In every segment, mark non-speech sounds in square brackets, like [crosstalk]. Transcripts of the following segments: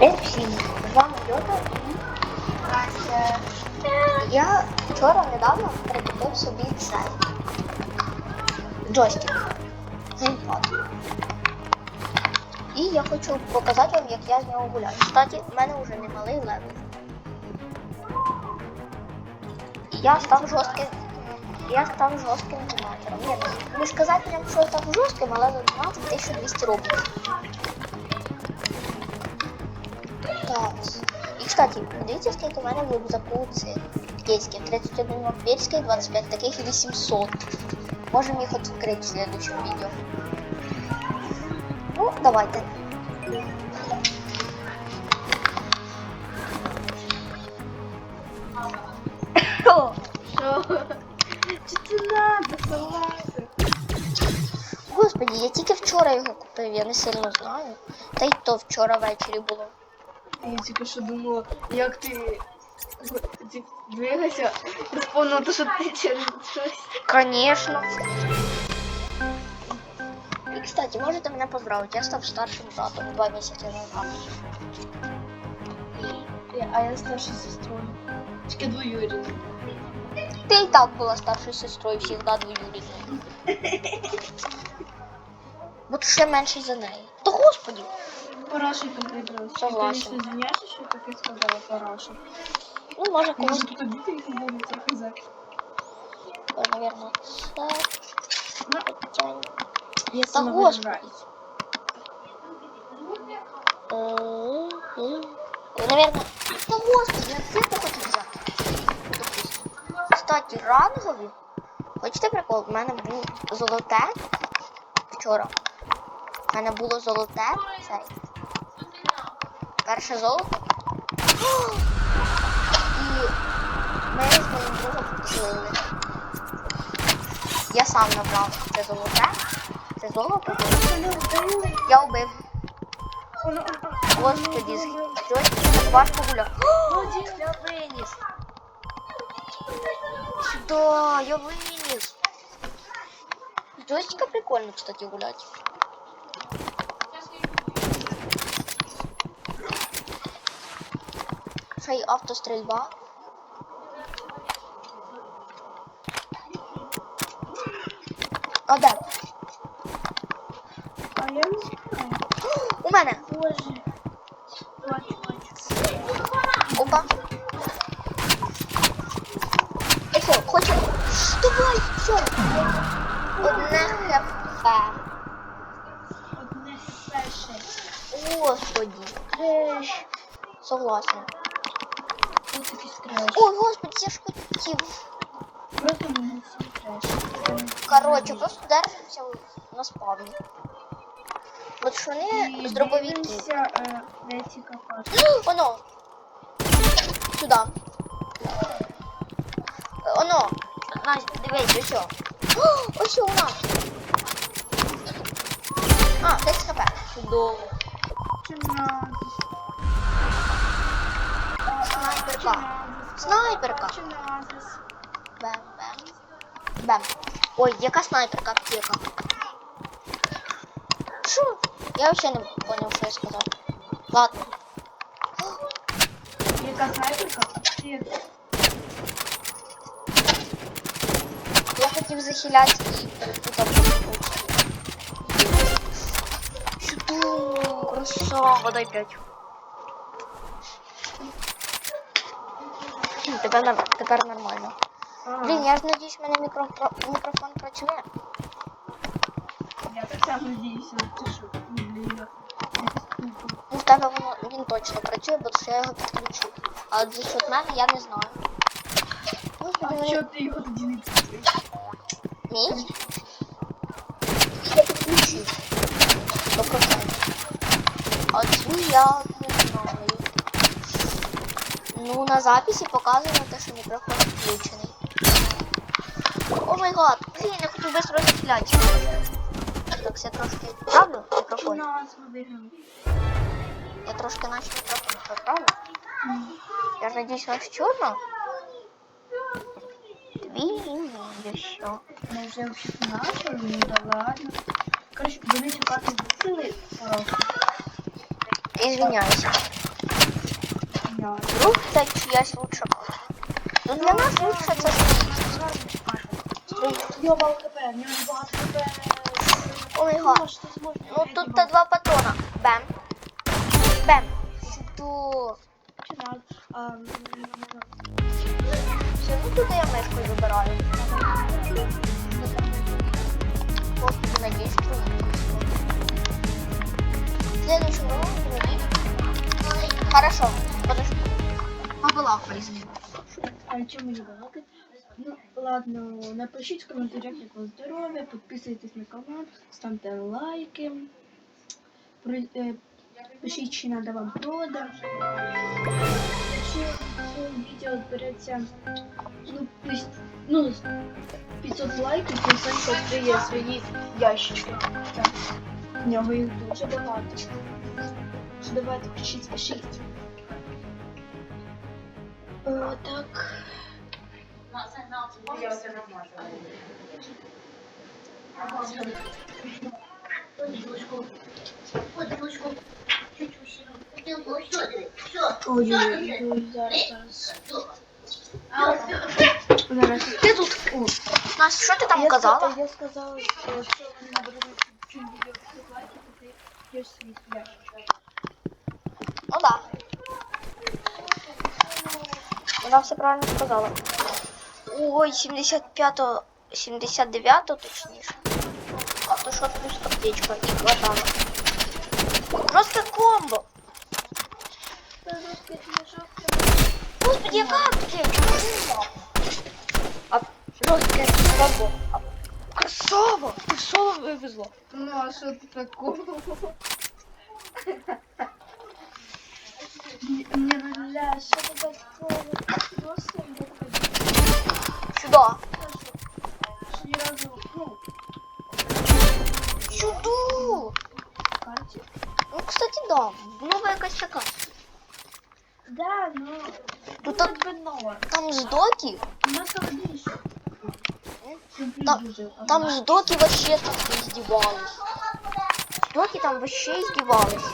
Привіт! З вами Йота. Я вчора недавно прикупив собі цей джойстик. Геймпад. І я хочу показати вам, як я з нього гуляю. Кстати, в мене вже немалий левел. Я став жорстким. Я став жорстким донатором. Ні, ну, не сказати прям, що я став жорстким, але за 12 1200 рублів. І, кстати, подивіться, скільки в мене в рюкзаку кейсків. 31 вампірських, 25 таких і 800. Можемо їх відкрити в следующем відео. Ну, давайте. О, Що? Надо? Господи, я тільки вчора його купив, я не сильно знаю. Та й то вчора ввечері було. Я тільки що думала, як ти двигайся, розповнила те, що ти через щось. Конечно. І, кстати, можете мене поздравити, я став старшим братом два місяці назад. А я старша сестрою. Тільки двоюрідна. Ти і так була старшою сестрою, завжди двоюрідною. [laughs] Бо ще менший за неї. Та господі. Параша там прибралась. Согласен. Звісно, звиняйся, що таке сказала Параша. Ну, комусь, Може тут їх будуть трохи за. наверное, це. Ну, тянь. я Та сама господи. Наверное, та господи, я це хочу взяти. Кстати, рангові. Хочете прикол? У мене було золоте вчора. У мене було золоте цей. Перше золото. І ми з моїм другом злили. Я сам набрав це золоте. Це золото. Я убив. Воно, Господи, з джойстиком важко гуляв. Я виніс. Да, я виніс. Джойстика прикольно, кстати, гулять. Ще й автострільба. А де? А я не знаю. У мене. Боже. Бачу, бачу. Опа. І хочу. Давай, все. Одне хп. Одне перше. Господи. Треш. Согласен. Тут такий треш. Ой, господи, я ж хотів. Короче, просто держимося на спавні. От що вони з дробовики. Оно. Сюди. Оно. Настя, дивись, ось. о. О, [gasps] Ось у нас. А, 10 хп. Чудово. Надо? Снайперка. Снайперка. Бем, бем. Бем. Ой, яка снайперка аптека? Що? Я взагалі не поняв, що я сказав. Ладно. Яка снайперка? Я хотів захиляти і перепутав. Чудово, красава, дай п'ять. Тепер, норм- тепер нормально. Блін, я ж надіюсь, в мене мікро- мікрофон працює. Я так само надіюся, ти що? Блін. Ну, в тебе воно він точно працює, бо що я його підключу. А от за счет мене я не знаю. Господи, А вони- що ти його тоді не підключиш? Мій? Я підключив. 100%. А цю я не знаю. Ну, на записі показано те, що мікрофон включений. О май гад, блін, я хочу швидко розгляді. Так, я трошки правлю Чи мікрофон. Я трошки наче мікрофон поправлю. Я ж надіюсь, вас. Ми вже почали, ну да ладно. Коротше, вони зусили. Извиняюсь. Вдруг це чиясь карта. Ну для нас лучше це. Ой, га. Ну тут та два патрона. Бем. Бем. Сюди. Все, ну тут я мишкою вибираю. Господи, что Следующий раунд надеюсь. Хорошо, подожди. Побалакали з ним. А чому мені балакати? Ну, ладно, напишіть в коментарях, як вам здоров'я, підписуйтесь на канал, ставте лайки. Про- е, Пишіть, чи надо вам продаж. Якщо відео збереться ну, піс- ну, 500 лайків, то Санька відкриє свої ящички. Так. В нього їх дуже багато. Давайте пишіть, пишіть. О, так. Ой-ой-ой, зараз, зараз. Зараз. Ти тут. Настя, що ти там я казала? ска- Я сказала, що якщо вони наберуть чим відео всіх лайків, то ти Вона все правильно сказала. Ой, 75-го, 79-го точніше. А то що плюс аптечка і хватало. Просто комбо. Господи, яка аптечка? А жорстке комбо. А, Красава! Ти соло вивезла. Ну, а що ти? Не Сюда. Ні разу, ну, Сюда. карті. Ну, кстати, да. Нова якась така. Да, ну, Тут так так- би нова. Там здоки. У нас там більше. Там- Там ждоки вообще там издевались. Ждоки там вообще издевались.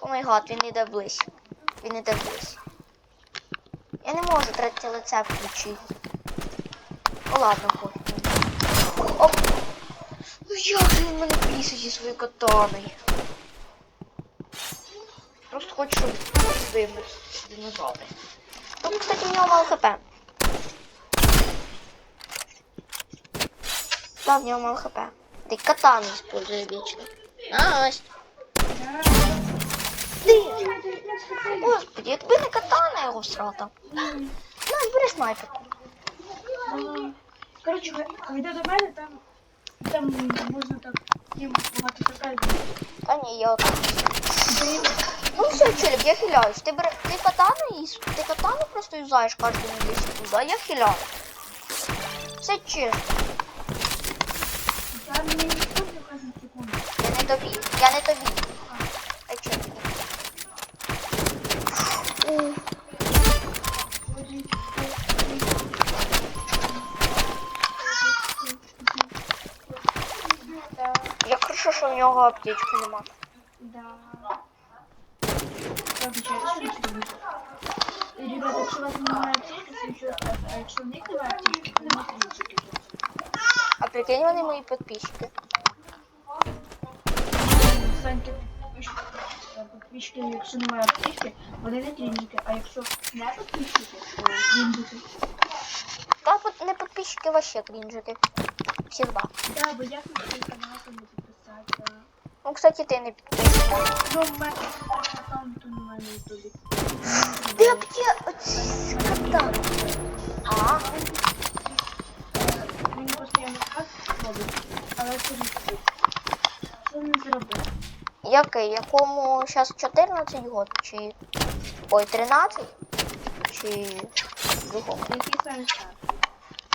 О май гад, він іде близько. Він іде близько. Я не можу третє лице включити. О, ладно, пофіг. Оп. Ну як він мене бісить зі своєю катаною? Просто хочу, щоб вибив динозаври. Ну, кстати, у нього мало хп. Да, в него мало хп. Ты катану используй вечно. Настя. Господи, якби не катана його срата. На, бери снайперку. Коротше, йде до мене, там, там можна так їм багато показувати. Та ні, я отак. Ну все, челік, я хиляюсь. Ти бери, ти катану і ти катану просто юзаєш кожну неділю секунду, а я хиляю. Все чесно. Я не можу. Я не тобі. Я не тобі. нього аптечки нема. да. Я обіцяю, що нічого не буде. І, Ребята, якщо у вас немає аптеки, це нічого страшного. А якщо в них немає аптеки, то не кричите. А прикинь, вони мої підписчики. Саньки підписчики, якщо немає аптеки, вони не клініки. А якщо не підписчики, то клініки. Та під- не підписчики вообще крінжики. Всегда. Да, бо як на цей канал там не підписатися? Ну, кстати, ти не підписаний. Ну, в мене ютубі. Де. А, Він постійно так робить, але це не. Що зробив? який? Якому зараз 14 год? Чи... Ой, 13? Чи другому? Який саме?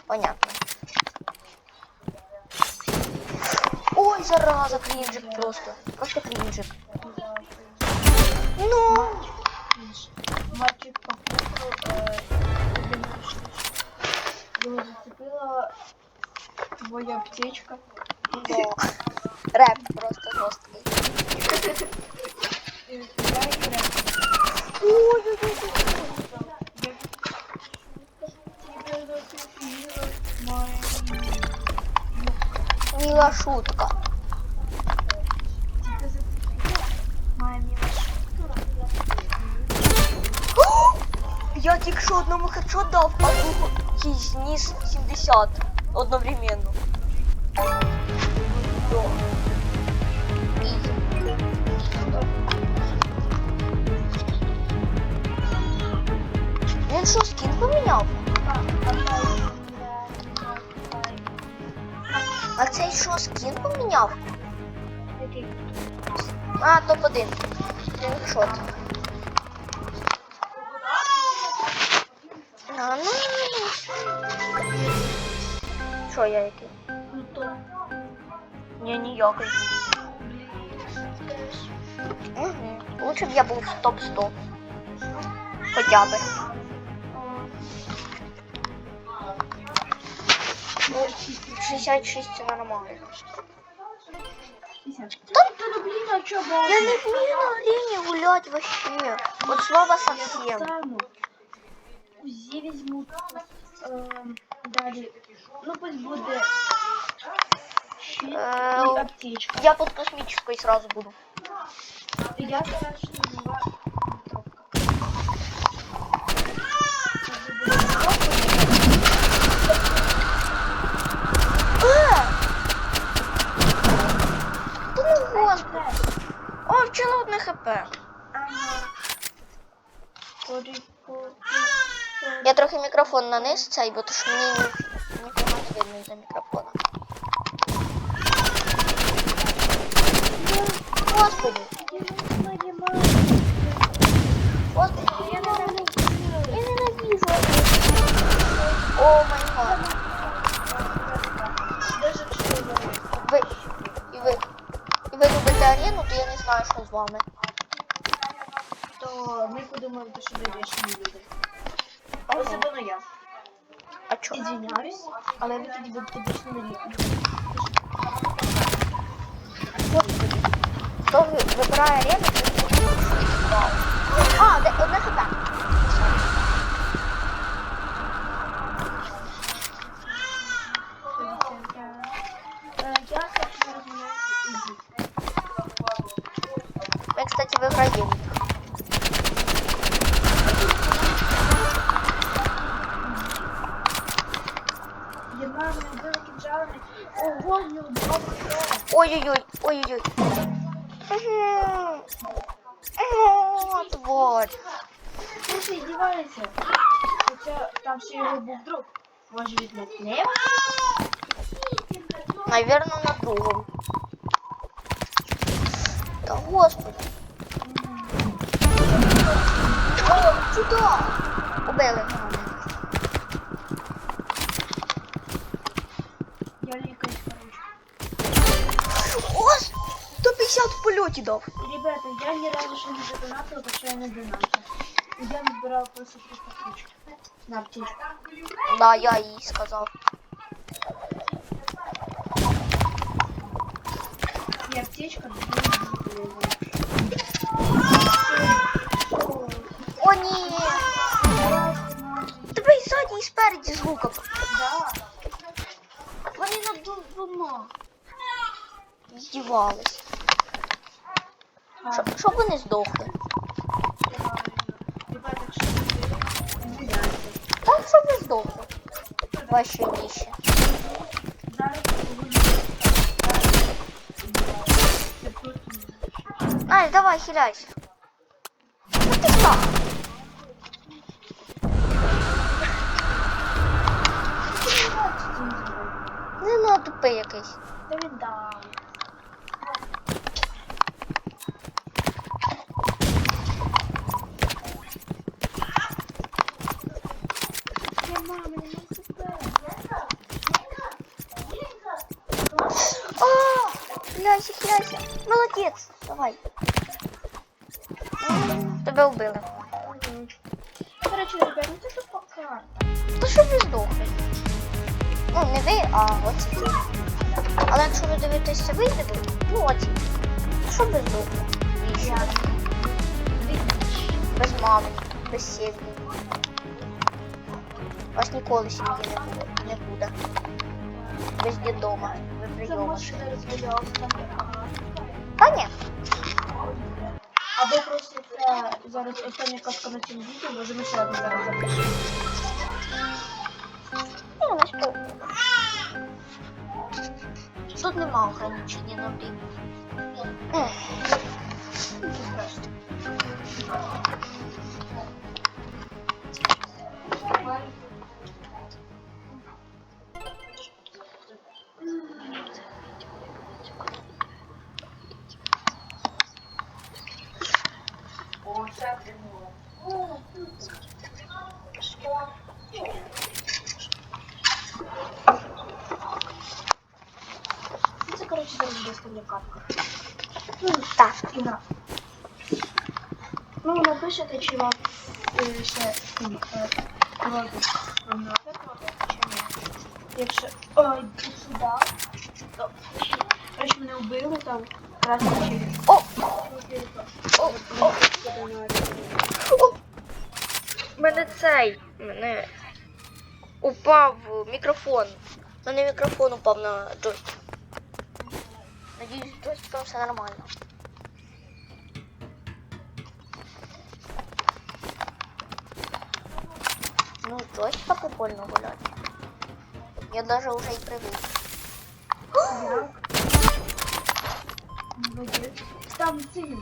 Понятно. Ой, зараза, кринжик просто. Просто кринжик. Ну! Мальчик его зацепила твоя аптечка. Да. Рэп просто жесткий. Ой-ой-ой. Милашутка. [gasps] Я тільки що одному хедшот дав, а другий зніс 70 одновременно. Він що, скін поміняв? Так, А цей що, скін поміняв? А, топ-1. Скріншот. А, ну. Що я який? Ну то. Ні, ніякий. Угу. Лучше б я був в топ-100. Хоча би. Ну, 66 це нормально. Ну Я не вмію на арене гулять вообще. Вот слова совсем. Узі візьму. Ем, далі. Ну пусть буде. Щит Е, і аптечка. Я под космической сразу буду. Я страшно була. Э! Та ну господи. О, вчила одне хп. Я трохи мікрофон наниз цей, бо ж мені нікого не видно за мікрофона. Господи, я ненавижу. Я ненавижу. О май гад. Ви, і ви, і ви любите арену, то я не знаю, що з вами. То ми подумаємо, що ви більше не любите. Особливо я. А чо? Ізвиняюсь, але ви тоді будете більше не любити. Господи. Хто ви- вибирає арену, то не Вау. А, де, одне хп. Е, Я хочу розмовляти ізі. Ми, кстати, виграємо. Ой-ой-ой, ой-ой-ой. Мгм. О, тварь. Ну ти здіваєшся. Хоча там ще його був друг. Може відлетнев? Наверное, на другом. Да господи. О, сюда. Убили. В польоті дав. Ребята, я ні разу ще не задонатила, бо що я не донатив. Я збирав просто 300 ключ. На аптечку. Да, я їй сказав. І аптечка дуже О, ні. Тебе і ззаді, і спереді з луком. Да. Вони над двома. Здівались. Щоб- вони здохли. Так, щоб ви здохли. Ваші не Ай, давай, хиляйся. Ну ти що? Не ну, тупий якийсь. Та віддам. Я мама, не О, хиляйся, хиляйся. Молодець. Давай. Тебе вбили. Короче, ребят, ну це що по картам? То що ви здохли? Ну, не ви, а оці. Але якщо ви дивитеся видиви, ну оці. Що ви здохли? Вічно. Без мами, без сім'ї. У вас ніколи сім'ї не було, не буде. Без дідома, може там. Та ні. Або просто це зараз остання казка на цьому відео, бо ми ще одну зараз запишемо. Ну? Тут нема ограничення на Нічого страшного. Це, Так, Ну, напишете, чи вам е, ще м, е, крові, чи ні. Якщо ой, сюди, то коротше, мене вбили там красний через. О! О, о, о. Мене цей. Мене упав мікрофон. Мене мікрофон упав на джойстик. Надіюсь, з джойстиком все нормально. Ну, з джойстика прикольно гуляти. Я даже уже и привык. Як? Молодець. Там сильно.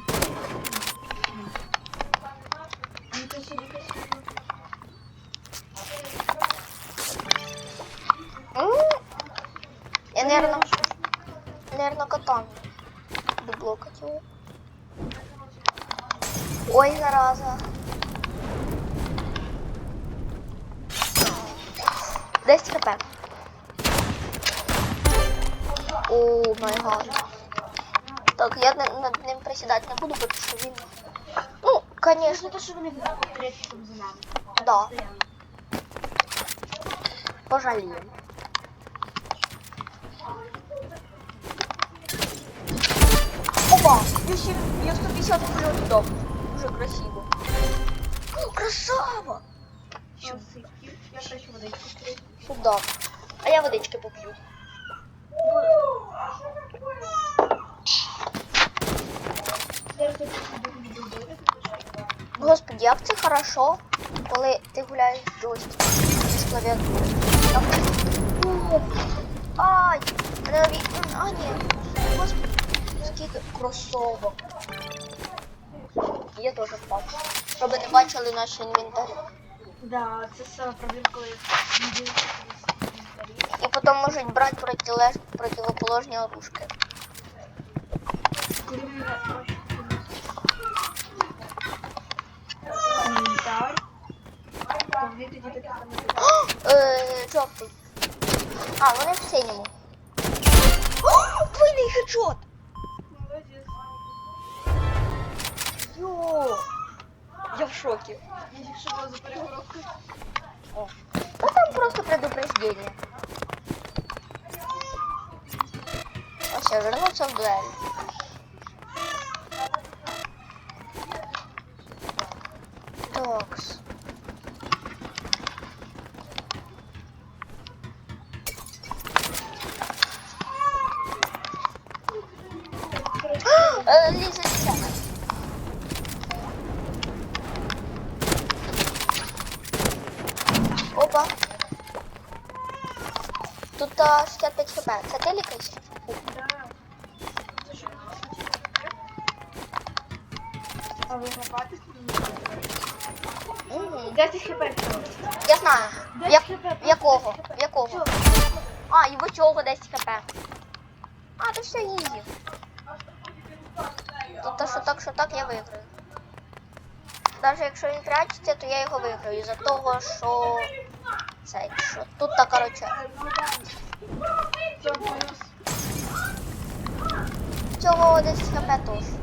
Ну-ка сюди, ну-ка сюди. М, Я, наверное, наверное, катан. Бубло катил. Ой, зараза. Десять хп. О май гад. Так, я на- над ним присідати не буду, тому що він. Ну, Конечно, конечно, то, що вони третім за нами. Да. Стояли. пожаліємо. Опа! Я ще я 150 польотів дав. Дуже красиво. О, красава! Що сипки? Я хочу водичку стрити. Сюда. А я водички дивитися. Господи, як це хорошо, коли ти гуляєш з джойстиком з клавіатури. Ай! Мене. А, ні. Господи, скільки кросовок. Я теж впав. Щоб не бачили наші інвентарі. Да, це саме проблема, коли. І потім можуть брати протилеж... противоположні оружки. Е, жовтий. А, вони в синьому. О, Двойний хеджот! Йо! Я в шокі. Я якщо була за перегородкою. О. Да там просто предупреждение. А все, вернуться в дуэль. Токс. Опа. Тут а, 65 хп. Це ти лікаєш? А ви Угу. 10 хп. Я знаю. 10 Як, хп. якого? Якого? А, в цього 10 хп. А, то все ізі. Тут то, що так, що так, я виграю. Навіть якщо він прячеться, то я його виграю. Із-за того, що. Це, що тут так, короче. Це вот 10 хп теж.